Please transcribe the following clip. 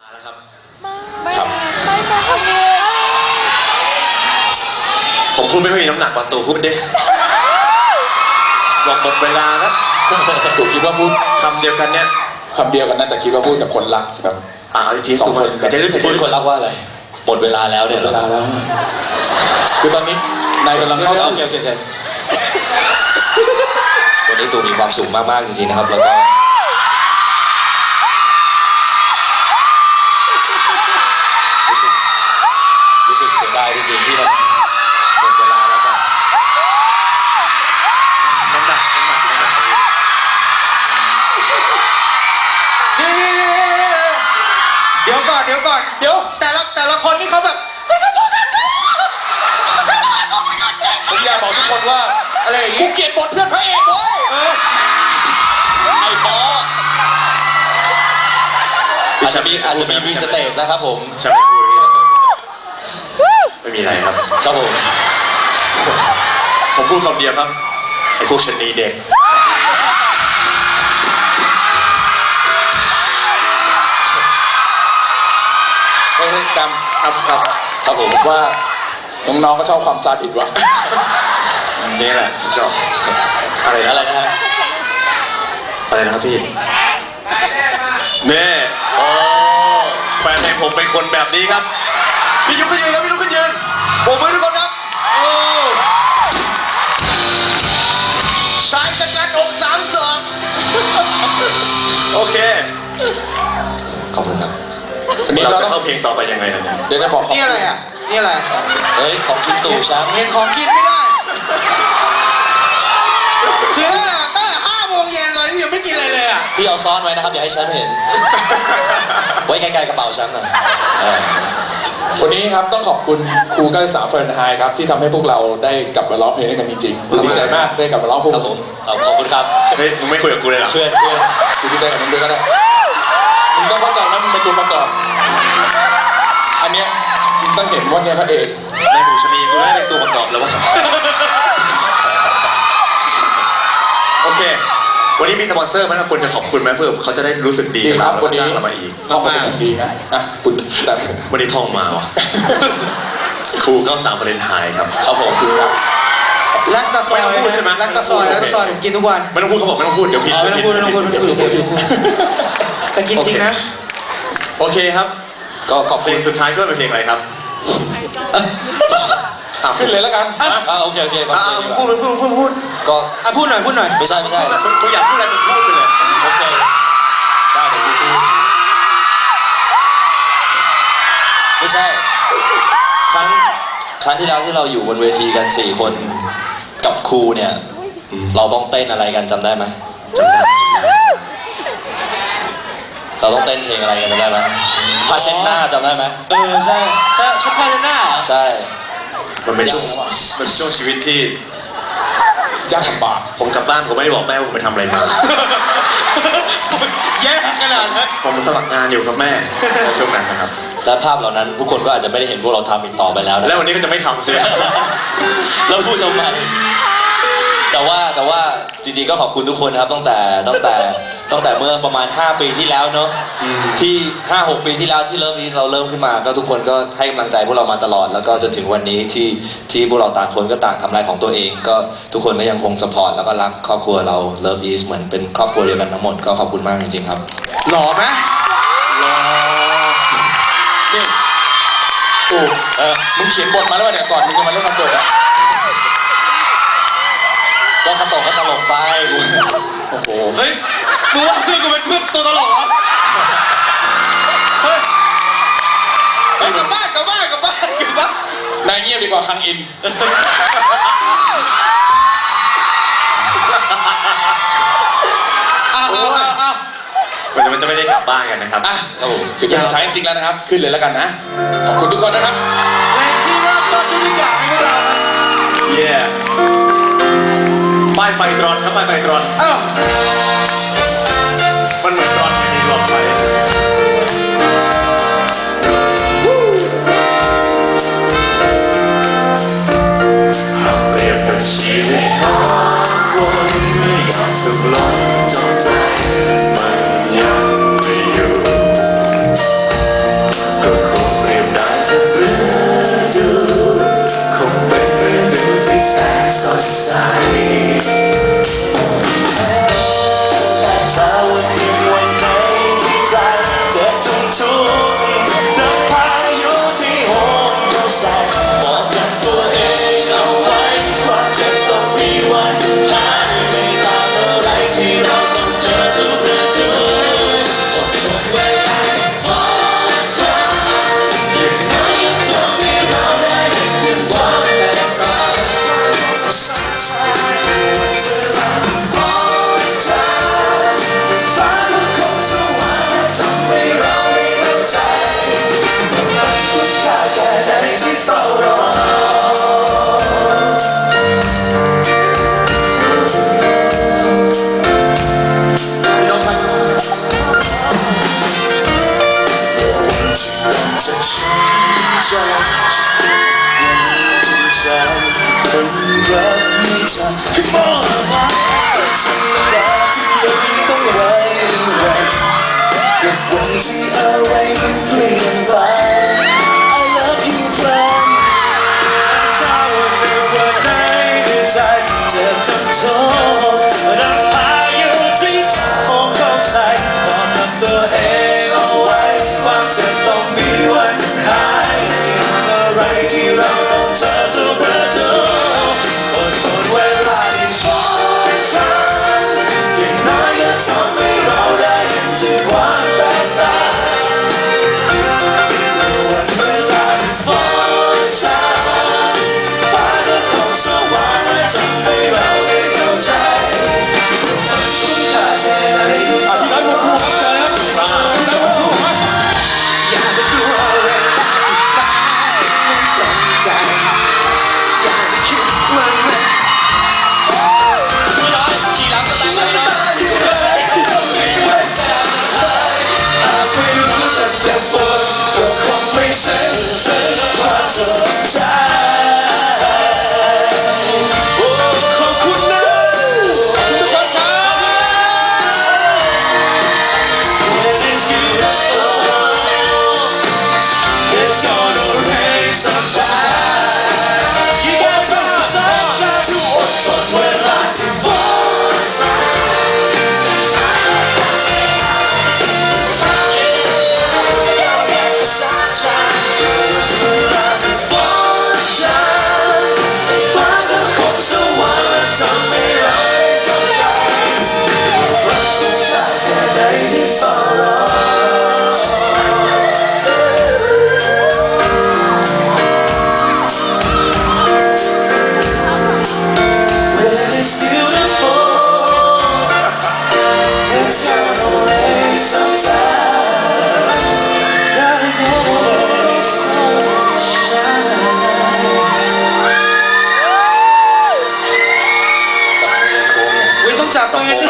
มาแล้วครับ ไม่ครับ ไม่มาทำเองผมพูดไม่ค่อยมีน้ำหนักกว่าตูพูดดิบอกหมดเวลาแล้วตู่คิดว่าพูดคำเดียวกันเนี่ยคำเดียวกันนะแต่คิดว่าพูดกับคนรักแบบ อ่าเอาอีกทีสองตูคนจะได้พูดคนรักว่าอะไร หมดเวลาแล้วเนี่ยเวลาแล้ว คือตอนนี้นายกำลังเข้าโอสู่เคโอเคโอเควันนี้ตูมีความสุขมากๆจริงๆนะครับ แล้วก็ รู้สึกเสียดายจริงๆที่มันหมดเวลาแล้วจ้ะน้ำหนักน้ำหนักน้ำหนักนี่นี่นี่เดี๋ยวก่อนเดี๋ยวก่อนเดี๋ยว แต่ละแต่ละคนนี่เขาแบบผมอยากบอกทุกคนว่าอะไรอย่างกูงี้เกลียดบทเพื่อนพระเอกเว้ยเออไอ้ปออาจจะมีอาจจะมีมีสเตจนะครับผม ใช่ ไหมพูดไม่มีอะไรครับ ครับผม ผมพูดคำเดียวครับ ไอ้พวกชะนีเด็กเฮ้ยจครับครับครับผมำว่า น้องๆก็ชอบความซาดิสว่ะนี่แหละผมชอบอะไรนะอะไรนะฮะอะไรนะครับพี่แน่โอ้แฟนเพลงผมเป็นคนแบบนี้ครับ พี่ยุกขึ้นยืนครับพี่ยุกขึ้นยืนผมมือทุกคนครับโอ้ชายชะกันอกสามสองโอเค ขอบคุณครับอันนี้เราเราจะต้องเข้าเพลงต่อไปยังไงนะเนี่ยเดี๋ยวจะบอกขอบนี่คุณอะไรอะนี่อะไรเฮ้ยของกินตู่ช้างเห็นของกินไม่ได้คือตั้งแต่ห้าโมงเย็นตอนนี้ยังไม่กินอะไรเลยอะพี่เอาซ้อนไว้นะครับอย่าให้ฉันเห็น ไว้ใกล้ๆกระเป๋าฉันหน่อยเออ วันนี้ครับต้องขอบคุณครูการศึกษาเฟรนไฮครับที่ทำให้พวกเราได้กลับมาร้องเพลงด้วยกันจริงๆดีใจมากได้กลับมาร้องเพลงครับผมขอบขอบคุณครับเฮ้ยมึงไม่คุยกับกูเลยเหรอเพื่อนเพื่อนกูดีใจกับมึงด้วยก็ได้มึงต้องเข้าใจว่ามึงเป็นตัวประกอบอันเนี้ยมึงต้องเห็นว่าเนี่ยพระเอกในหมูชะนีกูได้เป็นตัวประกอบแล้ววะโอเค วันนี้มีสปอนเซอร์ไหมนะควรจะขอบคุณไหมเพื่อเขาจะได้รู้สึกดีดีครับกัวันนี้จ้างเรามาอีก ต้องมาเป็นอย่างดีนะอะคุณแต่วันนี้ทองมาว่ะ ครูก็สามประเด็นหายครับครับผมคุณครับ แลคตาซอยไม่ต้องพูดใช่ไหม แลคตาซอยแลคตาซอยผมกินทุกวันไม่ต้องพูดเขาบอกไม่ต้องพูดเดี๋ยวผิดอ๋อไม่ต้องพูดไม่ต้องพูดไม่ต้องพูดไม่ต้องพูดแต่กินจริงนะโอเคครับก็ขอบเพลคุณงสุดท้ายช่วยเป็นเพลงอะไรครับ อะขึ้นเลยแล้วกันอะโอเคโอเคขอบอะคุณดีกพูดว่าพูดพูดพูดก็อะพูดหน่อยพูดหน่อยไม่ใช่ไม่ใช่มึงมึงอยากพูดอะไรมึงพูดไปเลยโอเคได้เดี๋ยวกูพูดไม่ใช่ครั้งครั้งที่แล้วที่เราอยู่บนเวทีกันสี่คนกับครูเนี่ย เราต้องเต้นอะไรกันจำได้ไหมจำได้จำได้เราต้องเต้นเพลงอะไรกันจำได้ไหมผ้าเช็ดหน้าจำได้ไหมเออใช่ใช่ชักผ้าเช็ดหน้าเหรอใช่ มันเป็นช่วงมันเป็นช่วงชีวิตที่ยากลำบาก ผมกลับบ้านผมไม่ได้บอกแม่ว่าผมไปทำอะไรมา แย่ขนาดนั้นผมสมัครงานอยู่กับแม่ในช่วงนั้นนะครับ และภาพเหล่านั้นผู้คนก็อาจจะไม่ได้เห็นพวกเราทำอีกต่อไปแล้วนะแล้ววันนี้ก็จะไม่ทำใช่ไหมแล้วพูดทำไม แต่ว่าแต่ว่าจริงๆก็ขอบคุณทุกคนนะครับตั้งแต่ตั้งแต่ตั้งแต่เมื่อประมาณ 5 ปีที่แล้วเนาะที่ 5 6 ปีที่แล้วที่เริ่มนี้เราเริ่มขึ้นมา ก็ทุกคนก็ให้กำลังใจพวกเรามาตลอด แล้วก็จนถึงวันนี้ที่ที่พวกเราต่างคนก็ต่างทำอะไรของตัวเอง ก็ทุกคนก็ยังคงสปอร์ตแล้วก็รักครอบครัวเราเลิฟอีสเหมือนเป็นครอบครัวเดียวกันทั้งหมดก็ขอบคุณมากจริงๆครับหล่อไหมรอนี่ตู่เออมึงเขียนบทมาแล้ววะเนี่ยก่อนมึงจะมาเล่นคอนเสิร์ตอะ ก็ขตกก็ตลกไป โอ้โห เฮ้ยมึงว่าเพื่อนกูเป็นเพื่อนตัวตลกเหรอเฮ้ยเฮ้ยกลับบ้านกลับบ้านกลับบ้านกลับบ้านนายเงียบดีกว่าคังอิน อ้าวอ้าวอ้าวอ้าวมันจะมันจะไม่ได้กลับบ้านกันนะครับ อะครับผมถึงเป็นสุดท้ายจริงๆแล้วนะครับ ขึ้นเลยแล้วกันนะ ขอบคุณทุกคนนะครับ ดรอนทำไมไม่ดรอนอ้าวมันเหมือนตรอนที่ดีลองใช้เปรียบกับชีวิตขคนไม่ยอมสุขลงจใจ มันยังไม่อยู่ก็คงเรียบได้กับฤดูคงเป็นฤดูที่แสนสดใส จับมือ